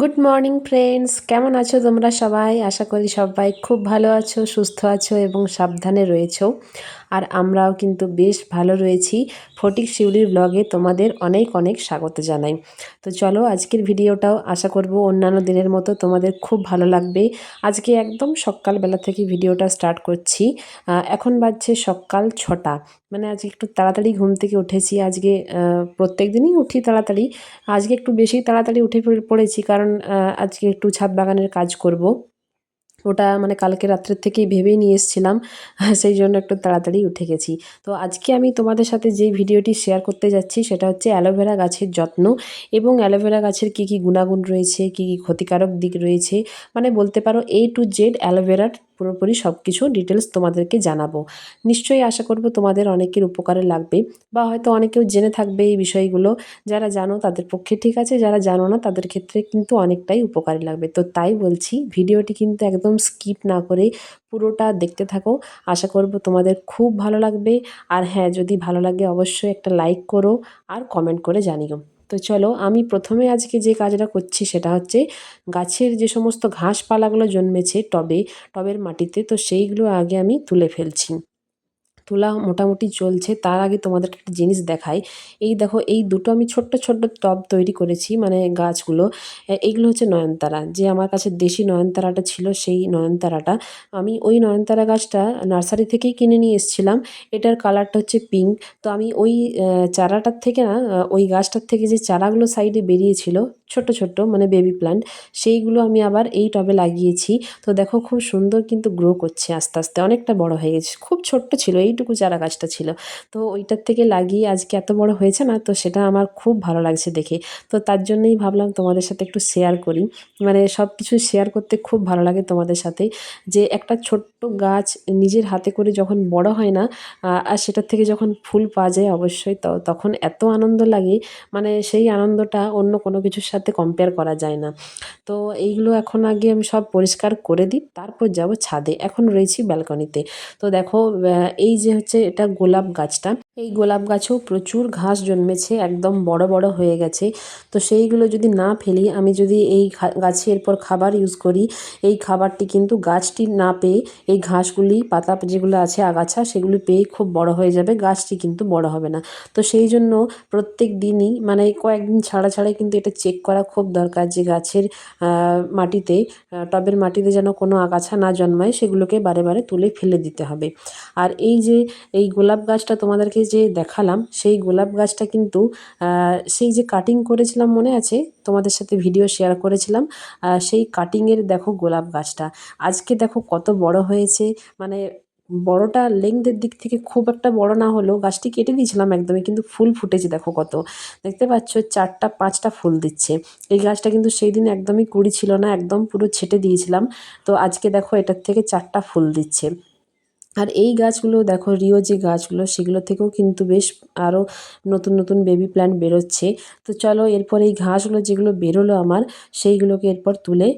Good morning friends কেমন আছো তোমরা সবাই? আশা করি সবাই খুব ভালো আছো, সুস্থ আছো এবং সাবধানে রয়েছো। আর আমরাও কিন্তু বেশ ভালো রয়েছি। ফটিক শিউলির ব্লগে তোমাদের অনেক অনেক স্বাগত জানাই। তো চলো আজকের ভিডিওটাও আশা করব অন্যান্য দিনের মতো তোমাদের খুব ভালো লাগবে। আজকে একদম সকালবেলা থেকে ভিডিওটা স্টার্ট করছি। এখন বাজছে সকাল ছটা। মানে আজকে একটু তাড়াতাড়ি ঘুম থেকে উঠেছি। আজকে প্রত্যেক দিনই উঠি তাড়াতাড়ি। আজকে একটু বেশি তাড়াতাড়ি উঠে পড়েছি কারণ আজকে একটু ছাদ বাগানের কাজ করব। ওটা মানে কালকে রাত্রের থেকেই ভেবেই নিয়ে এসেছিলাম, সেই জন্য একটু তাড়াতাড়ি উঠে গেছি। তো আজকে আমি তোমাদের সাথে যে ভিডিওটি শেয়ার করতে যাচ্ছি, সেটা হচ্ছে অ্যালোভেরা গাছের যত্ন এবং অ্যালোভেরা গাছের কি কি গুণাগুণ রয়েছে, কি কি ক্ষতিকারক দিক রয়েছে। মানে বলতে পারো এ টু জেড অ্যালোভেরার পুরোপুরি সব কিছু ডিটেলস তোমাদেরকে জানাব। নিশ্চয়ই আশা করব তোমাদের অনেকের উপকারে লাগবে বা হয়তো অনেকেও জেনে থাকবে এই বিষয়গুলো। যারা জানো তাদের পক্ষে ঠিক আছে, যারা জানো না তাদের ক্ষেত্রে কিন্তু অনেকটাই উপকারী লাগবে। তো তাই বলছি, ভিডিওটি কিন্তু একদম স্কিপ না করে পুরোটা দেখতে থাকো। আশা করব তোমাদের খুব ভালো লাগবে। আর হ্যাঁ যদি ভালো লাগে অবশ্যই একটা লাইক করো আর কমেন্ট করে জানিও। তো চলো আমি প্রথমে আজকে যে কাজটা করছি সেটা হচ্ছে গাছের যে সমস্ত ঘাসপালাগুলো জন্মেছে টবে, টবের মাটিতে, তো সেইগুলো আগে আমি তুলে ফেলছি। তোলা মোটামুটি চলছে, তার আগে তোমাদের একটা জিনিস দেখাই। এই দেখো, এই দুটো আমি ছোট্ট ছোট্ট টব তৈরি করেছি মানে গাছগুলো। এইগুলো হচ্ছে নয়নতারা। যে আমার কাছে দেশি নয়নতারাটা ছিল, সেই নয়নতারাটা। আমি ওই নয়নতারা গাছটা নার্সারি থেকেই কিনে নিয়ে এসেছিলাম। এটার কালারটা হচ্ছে পিঙ্ক। তো আমি ওই চারাটার থেকে না ওই গাছটার থেকে যে চারাগুলো সাইডে বেরিয়েছিল, ছোট্ট ছোট্ট মানে বেবি প্ল্যান্ট সেইগুলো আমি আবার এই টবে লাগিয়েছি। তো দেখো, খুব সুন্দর কিন্তু গ্রো করছে আস্তে আস্তে। অনেকটা বড় হয়ে গেছে। খুব ছোট্ট ছিল। এইটুকু চারা গাছটা ছিল। তো ওইটার থেকে লাগিয়ে আজকে এত বড় হয়েছে না, তো সেটা আমার খুব ভালো লাগছে দেখে। তো তার জন্যই ভাবলাম তোমাদের সাথে একটু শেয়ার করি। মানে সব কিছু শেয়ার করতে খুব ভালো লাগে তোমাদের সাথে। যে একটা ছোট্ট গাছ নিজের হাতে করে যখন বড় হয় না আর সেটার থেকে যখন ফুল পাওয়া যায় অবশ্যই তো, তখন এত আনন্দ লাগে। মানে সেই আনন্দটা অন্য কোনো কিছুর সাথে সাথে কম্পেয়ার করা যায় না। তো এইগুলো এখন আগে আমি সব পরিষ্কার করে দিই, তারপর যাব ছাদে। এখন রয়েছি ব্যালকনিতে তো। দেখো এই যে হচ্ছে এটা গোলাপ গাছটা। এই গোলাপ গাছেও প্রচুর ঘাস জন্মেছে, একদম বড় বড় হয়ে গেছে। তো সেইগুলো যদি না ফেলি, আমি যদি এই গাছে এরপর খাবার ইউজ করি, এই খাবারটি কিন্তু গাছটি না পেয়ে, এই ঘাসগুলি, পাতা যেগুলো আছে, আগাছা, সেগুলি পেয়ে খুব বড় হয়ে যাবে, গাছটি কিন্তু বড় হবে না। তো সেই জন্য প্রত্যেক দিনই মানে কয়েকদিন ছাড়া ছাড়াই কিন্তু এটা চেক করা খুব দরকার যে গাছের মাটিতে টবের মাটিতে যেন কোনো আগাছা না জন্মায়, সেগুলোকে বারে বারে তুলে ফেলে দিতে হবে। আর এই যে এই গোলাপ গাছটা তোমাদেরকে যে দেখালাম, সেই গোলাপ গাছটা কিন্তু সেই যে কাটিং করেছিলাম মনে আছে? তোমাদের সাথে ভিডিও শেয়ার করেছিলাম। সেই কাটিংয়ের দেখো গোলাপ গাছটা। আজকে দেখো কত বড় হয়েছে। মানে বড়টা লেংথের দিক থেকে খুব একটা বড় না হলেও গাছটি কেটে দিয়েছিলাম একদমই, কিন্তু ফুল ফুটেছে দেখো কত। দেখতে পাচ্ছ চারটা, পাঁচটা ফুল দিচ্ছে। এই গাছটা কিন্তু সেই দিন একদমই কুড়ি ছিল না, একদম পুরো ছেটে দিয়েছিলাম। তো আজকে দেখো এটার থেকে চারটা ফুল দিচ্ছে। আর এই গাছগুলো দেখো, রিও যে গাছগুলো, সেগুলো থেকেও কিন্তু বেশ আরও নতুন নতুন বেবি প্ল্যান্ট বেরোচ্ছে। তো চলো এরপর এই ঘাসগুলো যেগুলো বেরোলো আমার, সেইগুলোকে এরপর তুলে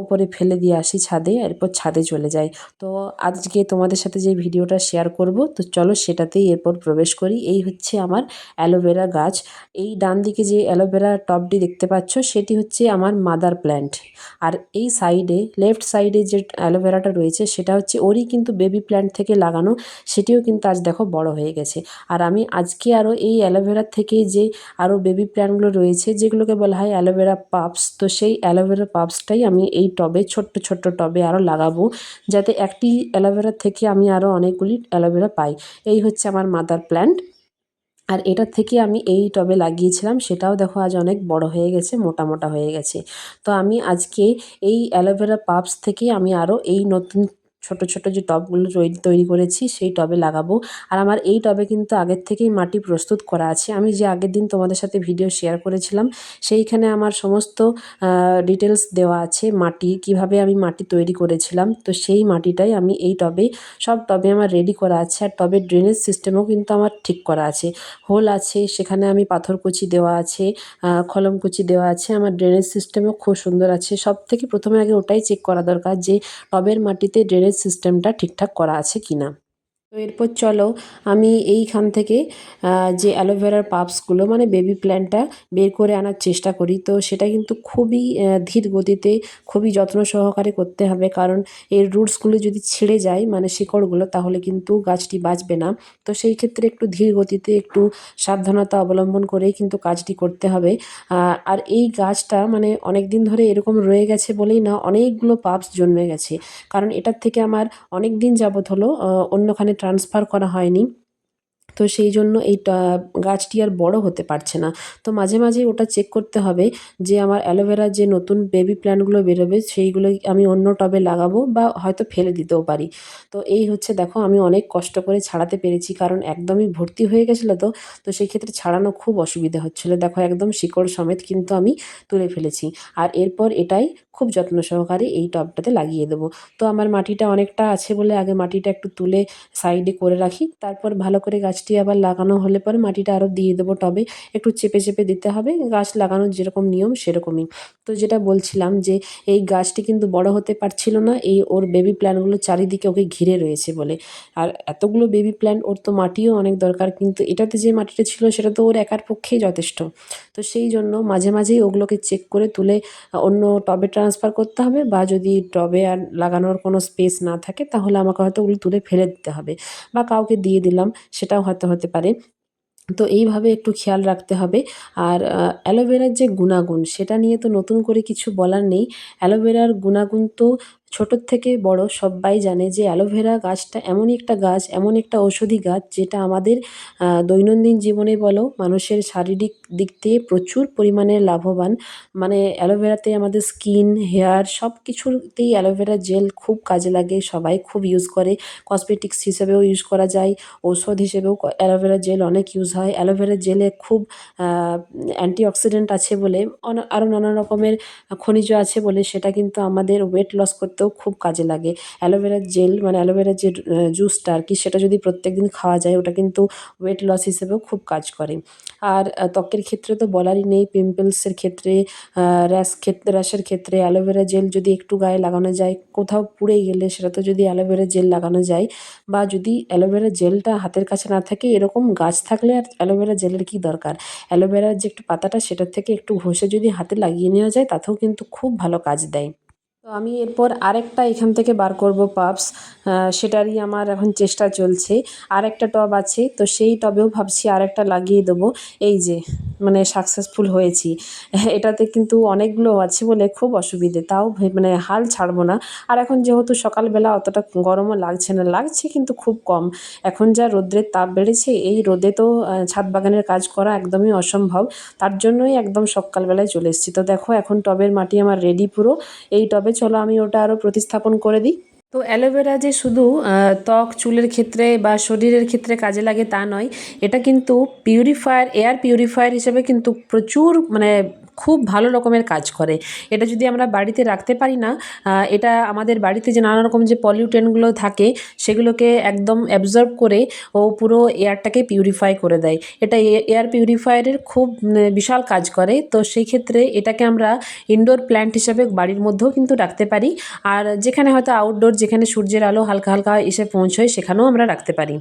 ওপরে ফেলে দিয়ে আসি ছাদে, এরপর ছাদে চলে যাই। তো আজকে তোমাদের সাথে যে ভিডিওটা শেয়ার করব, তো চলো সেটাতেই এরপর প্রবেশ করি। এই হচ্ছে আমার অ্যালোভেরা গাছ। এই ডান দিকে যে অ্যালোভেরা টপটি দেখতে পাচ্ছ, সেটি হচ্ছে আমার মাদার প্ল্যান্ট আর এই সাইডে লেফট সাইডে যে অ্যালোভেরাটা রয়েছে, সেটা হচ্ছে ওরই কিন্তু বেবি প্ল্যান্ট থেকে লাগানো, সেটিও কিন্তু আজ দেখো বড় হয়ে গেছে। আর আমি আজকে আরও এই অ্যালোভেরার থেকে যে আরও বেবি প্ল্যান্টগুলো রয়েছে, যেগুলোকে বলা হয় অ্যালোভেরা পাপস তো সেই অ্যালোভেরা পাপসটাই আমি এই টবে, ছোট্ট ছোট্ট টবে আরও লাগাবো, যাতে একটি অ্যালোভেরা থেকে আমি আরও অনেকগুলি অ্যালোভেরা পাই। এই হচ্ছে আমার মাদার প্ল্যান্ট আর এটার থেকে আমি এই টবে লাগিয়েছিলাম, সেটাও দেখো আজ অনেক বড় হয়ে গেছে, মোটা মোটা হয়ে গেছে। তো আমি আজকে এই অ্যালোভেরা পাপস থেকে আমি আরও এই নতুন ছোট ছোট যে টবগুলো তৈরি করেছি সেই টবে লাগাবো। আর আমার এই টবে কিন্তু আগের থেকেই মাটি প্রস্তুত করা আছে। আমি যে আগের দিন তোমাদের সাথে ভিডিও শেয়ার করেছিলাম, সেইখানে আমার সমস্ত ডিটেলস দেওয়া আছে, মাটি, কীভাবে আমি মাটি তৈরি করেছিলাম। তো সেই মাটিটাই আমি এই টবে, সব টবে আমার রেডি করা আছে। আর টবের ড্রেনেজ সিস্টেমও কিন্তু আমার ঠিক করা আছে। হোল আছে, সেখানে আমি পাথরকুচি দেওয়া আছে কলমকুচি দেওয়া আছে। আমার ড্রেনেজ সিস্টেমও খুব সুন্দর আছে। সব থেকে প্রথমে আগে ওটাই চেক করা দরকার যে টবের মাটিতে ড্রেনেজ সিস্টেমটা ঠিকঠাক করা আছে কি না তো এরপর চলো, আমি এইখান থেকে যে অ্যালোভেরার পাপসগুলো মানে বেবি প্ল্যান্টটা বের করে আনার চেষ্টা করি। তো সেটা কিন্তু খুবই ধীর গতিতে, খুবই যত্ন সহকারে করতে হবে। কারণ এর রুটসগুলো যদি ছিঁড়ে যায় মানে শিকড়গুলো তাহলে কিন্তু গাছটি বাঁচবে না। তো সেই ক্ষেত্রে একটু ধীর গতিতে, একটু সাবধানতা অবলম্বন করেই কিন্তু কাজটি করতে হবে। আর এই গাছটা মানে অনেক দিন ধরে এরকম রয়ে গেছে বলেই না, অনেকগুলো পাপস জন্মে গেছে। কারণ এটার থেকে আমার অনেক দিন যাবত হলো অন্যখানে ট্রান্সফার করা হয়নি। তো সেই জন্য এই গাছটি আর বড় হতে পারছে না। তো মাঝে মাঝে ওটা চেক করতে হবে যে আমার অ্যালোভেরার যে নতুন বেবি প্ল্যান্টগুলো বেরোবে সেইগুলো আমি অন্য টবে লাগাবো বা হয়তো ফেলে দিতেও পারি। তো এই হচ্ছে দেখো আমি অনেক কষ্ট করে ছাড়াতে পেরেছি কারণ একদমই ভর্তি হয়ে গেছিল তো তো সেই ক্ষেত্রে ছাড়ানো খুব অসুবিধা হচ্ছিল। দেখো একদম শিকড় সমেত কিন্তু আমি তুলে ফেলেছি। আর এরপর এটাই খুব যত্ন সহকারে এই টবটাতে লাগিয়ে দেবো। তো আমার মাটিটা অনেকটা আছে বলে আগে মাটিটা একটু তুলে সাইডে করে রাখি, তারপর ভালো করে গাছটি আবার লাগানো হলে পরে মাটিটা আরও দিয়ে দেবো টবে। একটু চেপে চেপে দিতে হবে, গাছ লাগানোর যেরকম নিয়ম সেরকমই। তো যেটা বলছিলাম যে, এই গাছটি কিন্তু বড় হতে পারছিল না, এই ওর বেবি প্ল্যান্টগুলো চারিদিকে ওকে ঘিরে রয়েছে বলে। আর এতগুলো বেবি প্ল্যান্ট ওর তো মাটিও অনেক দরকার, কিন্তু এটাতে যে মাটিটা ছিল সেটা তো ওর একার পক্ষেই যথেষ্ট। তো সেই জন্য মাঝে মাঝেই ওগুলোকে চেক করে তুলে, অন্য টবে ট্রান্সফার করতে হবে বা যদি টবে আর লাগানোর কোনো স্পেস না থাকে, তাহলে আমাকে হয়তো ওগুলো তুলে ফেলে দিতে হবে। বা কাউকে দিয়ে দিলাম, সেটাও হয়তো হতে পারে। তো এইভাবে একটু খেয়াল রাখতে হবে। আর অ্যালোভেরার যে গুণাগুণ, সেটা নিয়ে তো নতুন করে কিছু বলার নেই। অ্যালোভেরার গুণাগুণ তো ছোটোর থেকে বড় সবাই জানে যে অ্যালোভেরা গাছটা এমনই একটা গাছ, এমন একটা ঔষধি গাছ যেটা আমাদের দৈনন্দিন জীবনে বলো, মানুষের শারীরিক দিক থেকে প্রচুর পরিমাণে লাভবান। মানে অ্যালোভেরাতে আমাদের স্কিন, হেয়ার সব কিছুতেই অ্যালোভেরা জেল খুব কাজে লাগে, সবাই খুব ইউজ করে। কসমেটিক্স হিসেবেও ইউজ করা যায়, ঔষধ হিসেবেও অ্যালোভেরা জেল অনেক ইউজ হয়। অ্যালোভেরা জেলে খুব অ্যান্টিঅক্সিডেন্ট আছে বলে আরও নানা রকমের খনিজ আছে বলে সেটা কিন্তু আমাদের ওয়েট লস করতে করতেও খুব কাজে লাগে। অ্যালোভেরার জেল মানে অ্যালোভেরার যে জুসটা আর কি, সেটা যদি প্রত্যেক দিন খাওয়া যায়, ওটা কিন্তু ওয়েট লস হিসেবেও খুব কাজ করে। আর ত্বকের ক্ষেত্রে তো বলারই নেই পিম্পলসের ক্ষেত্রে র্যাশ ক্ষেত্রে র্যাশের ক্ষেত্রে অ্যালোভেরা জেল যদি একটু গায়ে লাগানো যায়, কোথাও পুড়ে গেলে সেটা তো যদি অ্যালোভেরা জেল লাগানো যায়, বা যদি অ্যালোভেরা জেলটা হাতের কাছে না থাকে, এরকম গাছ থাকলে আর অ্যালোভেরা জেলের কী দরকার? অ্যালোভেরার যে একটু পাতাটা, সেটার থেকে একটু ঘষে যদি হাতে লাগিয়ে নেওয়া যায়, তাতেও কিন্তু খুব ভালো কাজ দেয়। তো আমি এরপর আরেকটা এখান থেকে বার করব পাপস সেটারই আমার এখন চেষ্টা চলছে। আরেকটা টব আছে, তো সেই টবেও ভাবছি আরেকটা লাগিয়ে দেবো। এই যে মানে সাকসেসফুল হয়েছি। এটাতে কিন্তু অনেকগুলো আছে বলে খুব অসুবিধে, তাও মানে হাল ছাড়বো না। আর এখন যেহেতু সকালবেলা অতটা গরমও লাগছে না, লাগছে কিন্তু খুব কম। এখন যা রোদ্রের তাপ বেড়েছে, এই রোদে তো ছাদ বাগানের কাজ করা একদমই অসম্ভব। তার জন্যই একদম সকালবেলায় চলে এসেছি। তো দেখো, এখন টবের মাটি আমার রেডি পুরো। এই টবে চলো আমি ওটা আরও প্রতিস্থাপন করে দিই। তো অ্যালোভেরা যে শুধু ত্বক, চুলের ক্ষেত্রে বা শরীরের ক্ষেত্রে কাজে লাগে তা নয়, এটা কিন্তু পিউরিফায়ার এয়ার পিউরিফায়ার হিসেবে কিন্তু প্রচুর মানে খুব ভালো রকমের কাজ করে। এটা যদি আমরা বাড়িতে রাখতে পারি না এটা আমাদের বাড়িতে যে নানা রকম যে পলিউটেন্টগুলো থাকে, সেগুলোকে একদম অ্যাবজর্ব করে ও পুরো এয়ারটাকে পিউরিফাই করে দেয়। এটা এয়ার পিউরিফায়ারের খুব বিশাল কাজ করে। তো সেই ক্ষেত্রে এটাকে আমরা ইনডোর প্ল্যান্ট হিসাবে বাড়ির মধ্যেও কিন্তু রাখতে পারি। আর যেখানে হয়তো আউটডোর যেখানে সূর্যের আলো হালকা হালকা এসে পৌঁছয়, সেখানেও আমরা রাখতে পারি।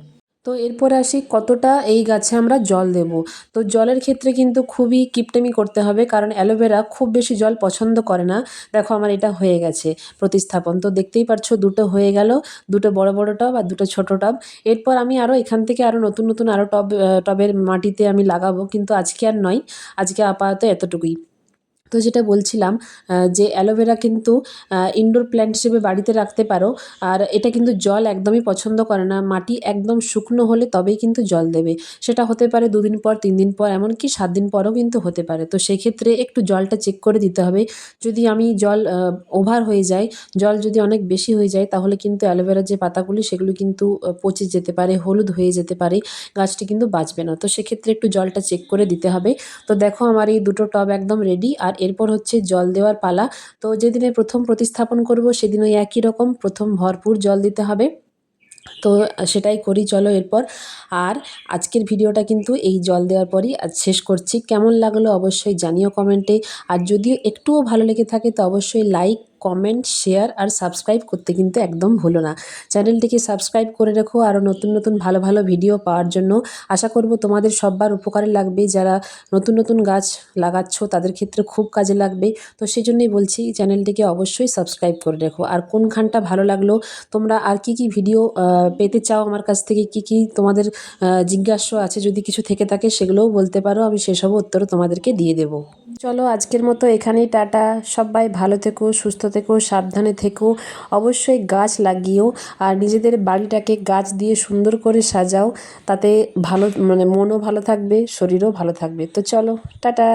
তো এরপরে আসি, কতটা এই গাছে আমরা জল দেব? তো জলের ক্ষেত্রে কিন্তু খুবই কিপটেমি করতে হবে, কারণ অ্যালোভেরা খুব বেশি জল পছন্দ করে না। দেখো আমার এটা হয়ে গেছে, প্রতিস্থাপন। তো দেখতেই পারছ, দুটো হয়ে গেল, দুটো বড় বড় টব আর দুটো ছোট টব। এরপর আমি আরও এখান থেকে আরও নতুন নতুন আরও টব টবের মাটিতে আমি লাগাবো, কিন্তু আজকে আর নয়, আজকে আপাতত এতটুকুই। তো যেটা বলছিলাম যে অ্যালোভেরা কিন্তু ইনডোর প্ল্যান্ট হিসেবে বাড়িতে রাখতে পারো। আর এটা কিন্তু জল একদমই পছন্দ করে না। মাটি একদম শুকনো হলে তবেই কিন্তু জল দেবে। সেটা হতে পারে দুদিন পর তিন দিন পর, এমনকি সাত দিন পরও কিন্তু হতে পারে। তো সেক্ষেত্রে একটু জলটা চেক করে দিতে হবে। যদি আমি জল ওভার হয়ে যায়, জল যদি অনেক বেশি হয়ে যায়, তাহলে কিন্তু অ্যালোভেরার যে পাতাগুলি, সেগুলো কিন্তু পচে যেতে পারে, হলুদ হয়ে যেতে পারে, গাছটি কিন্তু বাঁচবে না। তো সেক্ষেত্রে একটু জলটা চেক করে দিতে হবে। তো দেখো আমার এই দুটো টব একদম রেডি আর এরপর হচ্ছে জল দেওয়ার পালা। তো যেদিনে প্রথম প্রতিস্থাপন করব, সেদিন ওই একই রকম, প্রথম ভরপুর জল দিতে হবে। তো সেটাই করি, চলো এরপর। আর আজকের ভিডিওটা কিন্তু এই জল দেওয়ার পরই আজ শেষ করছি। কেমন লাগল অবশ্যই জানিও কমেন্টে। আর যদিও একটুও ভালো লেগে থাকে, তো অবশ্যই লাইক কমেন্ট শেয়ার আর সাবস্ক্রাইব করতে কিন্তু একদম ভুলো না। চ্যানেলটিকে সাবস্ক্রাইব করে রেখো আরও নতুন নতুন ভালো ভালো ভিডিও পাওয়ার জন্য। আশা করব তোমাদের সববার উপকারে লাগবে। যারা নতুন নতুন গাছ লাগাচ্ছ, তাদের ক্ষেত্রে খুব কাজে লাগবে। তো সেই জন্যই বলছি চ্যানেলটিকে অবশ্যই সাবস্ক্রাইব করে রেখো। আর কোনখানটা ভালো লাগল, তোমরা আর কি কি ভিডিও পেতে চাও আমার কাছ থেকে, কি কি তোমাদের জিজ্ঞাস্য আছে, যদি কিছু থেকে থাকে সেগুলোও বলতে পারো। আমি সেসব উত্তরও তোমাদেরকে দিয়ে দেবো। চলো আজকের মতো এখানেই টাটা। সবাই ভালো থেকো, সুস্থ থেকো, সাবধানে থেকো। অবশ্যই গাছ লাগিও আর নিজেদের বাড়িটাকে গাছ দিয়ে সুন্দর করে সাজাও। তাতে ভালো মানে মনও ভালো থাকবে, শরীরও ভালো থাকবে। তো চলো, টাটা।